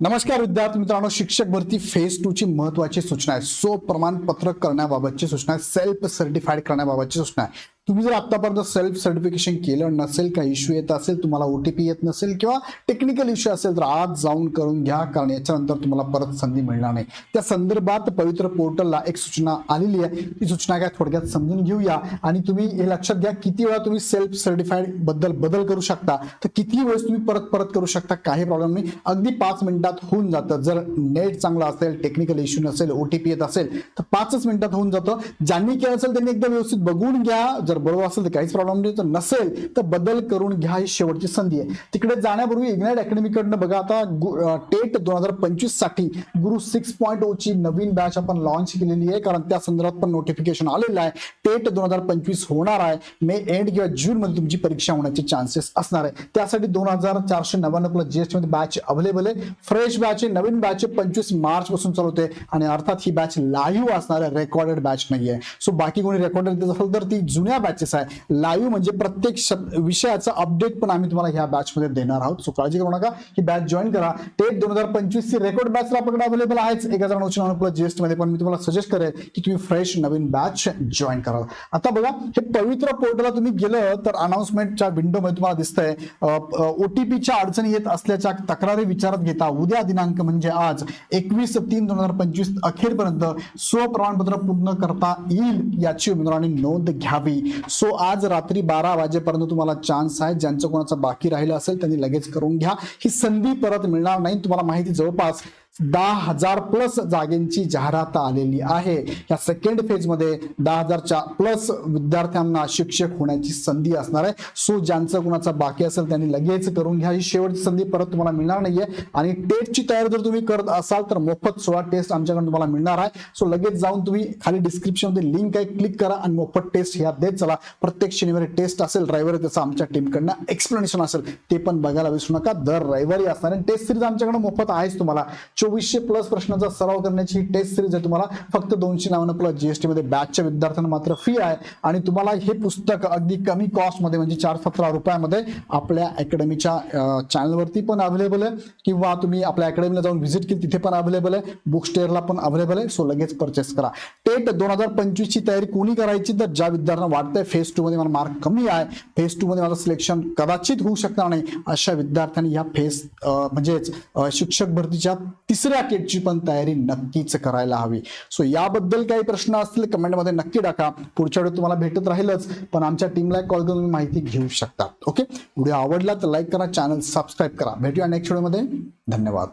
नमस्कार विद्यार्थी मित्रांनो शिक्षक भरती फेज टू ची महत्वाची सूचना आहे. सो प्रमाणपत्र करण्याबाबतची सूचना आहे. सेल्फ सर्टिफाईड करण्याबाबतची सूचना आहे. तुम्ही जर आतापर्यंत सेल्फ सर्टिफिकेशन केलं नसेल काही इश्यू येत असेल तुम्हाला ओटीपी येत नसेल किंवा टेक्निकल इश्यू असेल तर आज जाऊन करून घ्या कारण याच्यानंतर तुम्हाला परत संधी मिळणार नाही. त्या संदर्भात पवित्र पोर्टलला एक सूचना आलेली आहे. ती सूचना काय थोडक्यात समजून घेऊया. आणि तुम्ही हे लक्षात घ्या किती वेळा तुम्ही सेल्फ सर्टिफाईडबद्दल बदल करू शकता तर किती वेळेस तुम्ही परत परत करू शकता काही प्रॉब्लेम नाही. अगदी पाच मिनिटात होऊन जातं. जर नेट चांगलं असेल टेक्निकल इश्यू नसेल ओटीपी येत असेल तर पाचच मिनिटात होऊन जातं. ज्यांनी केलं असेल त्यांनी एकदा व्यवस्थित बघून घ्या. जर बरोबर असेल तर काहीच प्रॉब्लेम नाही. तर नसेल तर बदल करून घ्या ही शेवटची संधी आहे. तिकडे जाण्यापूर्वी इग्नाइट अकॅडमीकडनं बघा आता टेट दोन हजार पंचवीससाठी गुरु सिक्स पॉईंट ओ ची नवीन बॅच आपण लॉन्च केलेली आहे. कारण त्या संदर्भात पण नोटिफिकेशन आलेलं आहे. टेट दोन हजार पंचवीस होणार आहे. मे एंड किंवा जून मध्ये तुमची परीक्षा होण्याचे चान्सेस असणार आहे. त्यासाठी दोन हजार चारशे नव्याण्णव प्लस जीएसटी मध्ये बॅच अवेलेबल आहे. फ्रेश बॅच आहे नवीन बॅच पंचवीस मार्च पासून चालू होते. आणि अर्थात ही बॅच लाईव्ह असणार आहे. रेकॉर्डेड बॅच नाही आहे सो बाकी कोणी रेकॉर्डेड देत असेल तर ती जुन्या बॅचेस आहे. लाईव्ह म्हणजे प्रत्येक शब- विषयाचा अपडेट पण आम्ही तुम्हाला ह्या बॅच मध्ये देणार आहोत. सो काळजी करू नका. ही बॅच जॉईन करा. टेट दोन हजार पंचवीस ची रेकॉर्ड बॅच आपल्याकडे अवेलेबल आहेच. एक हजार नऊशे नव्याण्णव प्लस जीएसटी मध्ये पण मी तुम्हाला सजेस्ट करेल की तुम्ही फ्रेश नवीन बॅच जॉईन करा. आता बघा हे पवित्र पोर्टलला तुम्ही गेलं तर अनाउन्समेंटच्या विंडोमध्ये तुम्हाला दिसतंय. ओटीपीच्या अडचणी येत असल्याच्या तक्रारी विचारात घेता. उद्या दिनांक म्हणजे आज एकवीस तीन दोन हजार पंचवीस अखेरपर्यंत स्वप्रमाणपत्र पूर्ण करता येईल याची उमेदवारांनी नोंद घ्यावी. सो आज रात्री बारा वाजेपर्यंत तुम्हाला चान्स आहे. ज्यांचं कोणाचं बाकी राहिलं असेल त्यांनी लगेच करून घ्या. ही संधी परत मिळणार नाही. तुम्हाला माहिती जवळपास दहा हजार प्लस जागेंची जाहिरात आलेली आहे. या सेकंड फेजमध्ये दहा हजारच्या प्लस विद्यार्थ्यांना शिक्षक होण्याची संधी असणार आहे. सो ज्यांचं कुणाचा बाकी असेल त्यांनी लगेच करून घ्या. ही शेवटची संधी परत तुम्हाला मिळणार नाहीये. आणि टेटची तयारी जर तुम्ही करत असाल तर मोफत सोळा टेस्ट आमच्याकडून तुम्हाला मिळणार आहे. सो लगेच जाऊन तुम्ही खाली डिस्क्रिप्शनमध्ये लिंक आहे क्लिक करा आणि मोफत टेस्ट ह्या देत चला. प्रत्येक शनिवारी टेस्ट असेल रविवारी त्याचा आमच्या टीमकडनं एक्सप्लेनेशन असेल ते पण बघायला विसरू नका. दर रविवारी असणार आणि टेस्ट सिरीज आमच्याकडे मोफत आहेच तुम्हाला. चोवीसशे प्लस प्रश्नाचा सराव करण्याची टेस्ट सिरीज आहे तुम्हाला. फक्त दोनशे नावानं प्लस जीएसटी मध्ये बॅचच्या विद्यार्थ्यांना मात्र फी आहे. आणि तुम्हाला हे पुस्तक अगदी कमी कॉस्टमध्ये म्हणजे चार सतरा रुपयामध्ये आपल्या अकॅडमीच्या चॅनलवरती पण अवेलेबल आहे. किंवा तुम्ही आपल्या अकॅडमीला जाऊन व्हिजिट केली तिथे पण अवेलेबल आहे. बुक स्टेअरला पण अवेलेबल आहे. सो लगेच परचेस करा. टेट दोन हजार पंचवीसची तयारी कोणी करायची तर ज्या विद्यार्थ्यांना वाटतंय फेज टूमध्ये मला मार्क कमी आहे फेज टूमध्ये माझं सिलेक्शन कदाचित होऊ शकणार नाही अशा विद्यार्थ्यांनी या फेज म्हणजेच शिक्षक भरतीच्या तिसऱ्या केटची पण तयारी नक्कीच करायला हवी. सो याबद्दल काही प्रश्न असतील कमेंटमध्ये नक्की टाका. पुढच्या वेळी तुम्हाला भेटत राहीलच पण आमच्या टीमला कॉल करून तुम्ही माहिती घेऊ शकता. ओके व्हिडिओ आवडला तर लाईक करा चॅनल सबस्क्राईब करा. भेटूया नेक्स्ट व्हिडिओमध्ये धन्यवाद.